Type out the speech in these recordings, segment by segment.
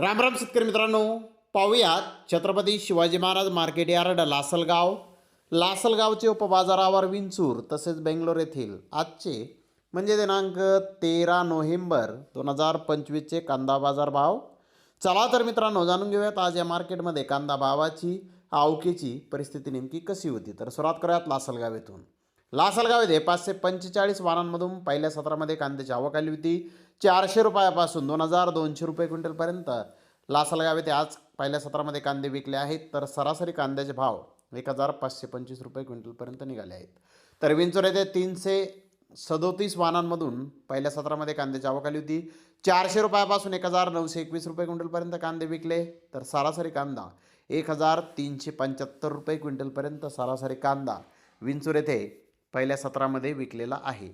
राम राम शेतकरी मित्रांनो पाहूयात छत्रपती शिवाजी महाराज मार्केट यार्ड लासलगाव. लासलगावचे उपबाजारावर विंचूर तसेच बेंगलोर येथील आजचे म्हणजे दिनांक तेरा नोव्हेंबर दोन हजार पंचवीसचे कांदा बाजार भाव. चला तर मित्रांनो जाणून घेऊयात आज या मार्केटमध्ये कांदा भावाची आवकेची परिस्थिती नेमकी कशी होती. तर सुरुवात करूयात लासलगाव येथून. लासलगाव येथे पाचशे पंचेचाळीस वाहनांमधून पहिल्या सत्रामध्ये कांद्याची आवक आली होती. चारशे रुपयापासून दोन हजार दोनशे रुपये क्विंटलपर्यंत. लासलगाव येथे आज पहिल्या सत्रामध्ये कांदे विकले आहेत तर सरासरी कांद्याचे भाव एक हजार पाचशे पंचवीस रुपये क्विंटलपर्यंत निघाले आहेत. तर विंचुर येथे तीनशे सदोतीस वाहनांमधून पहिल्या सत्रामध्ये कांद्याची आवक आली होती. चारशे रुपयापासून एक हजार नऊशे एकवीस रुपये क्विंटलपर्यंत कांदे विकले तर सरासरी कांदा एक हजार तीनशे पंच्याहत्तर रुपये क्विंटलपर्यंत सरासरी कांदा. विंचूर येथे पहिल्या सत्रामध्ये विकलेला आहे.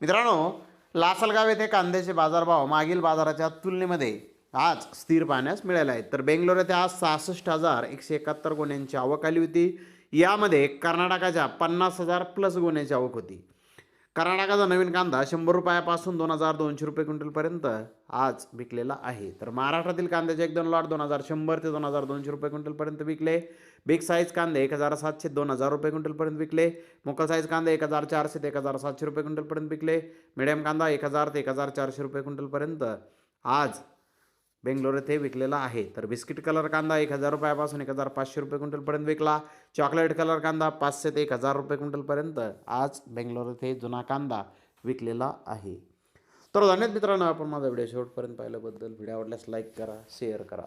मित्रांनो लासलगाव येथे कांद्याचे बाजारभाव मागील बाजाराच्या तुलनेमध्ये आज स्थिर पाहण्यास मिळाले आहेत. तर बेंगलोर येथे आज सहासष्ट हजार एकशे एकाहत्तर गुन्ह्यांची आवक आली होती. यामध्ये कर्नाटकाच्या पन्नास हजार प्लस गुन्ह्यांची आवक होती. कर्नाटकाचा नवीन कांदा शंभर रुपयापासून दोन हजार दोनशे रुपये क्विंटलपर्यंत आज विकलेला आहे. तर महाराष्ट्रातील कांद्याचे एक दोन लॉट दोन हजार शंभर ते दोन हजार दोनशे रुपये क्विंटलपर्यंत विकले. बिग साईज कांदे एक हजार सातशे दोन हजार रुपये क्विंटलपर्यंत विकले. मोकल साईज कांदे एक हजार चारशे ते एक हजार सातशे रुपये क्विंटलपर्यंत विकले. मिडियम कांदा एक हजार ते एक हजार चारशे रुपये क्विंटलपर्यंत आज बेंगलोर येथे विकलेला आहे. तर बिस्किट कलर कांदा एक हजार रुपयापासून एक हजार पाचशे रुपये क्विंटलपर्यंत विकला. चॉकलेट कलर कांदा पाचशे ते एक हजार रुपये क्विंटलपर्यंत आज बेंगलोर येथे जुना कांदा विकलेला आहे. तर धन्यवाद मित्रांनो आपण माझा व्हिडिओ शेवटपर्यंत पाहिल्याबद्दल. व्हिडिओ आवडल्यास लाईक करा शेअर करा.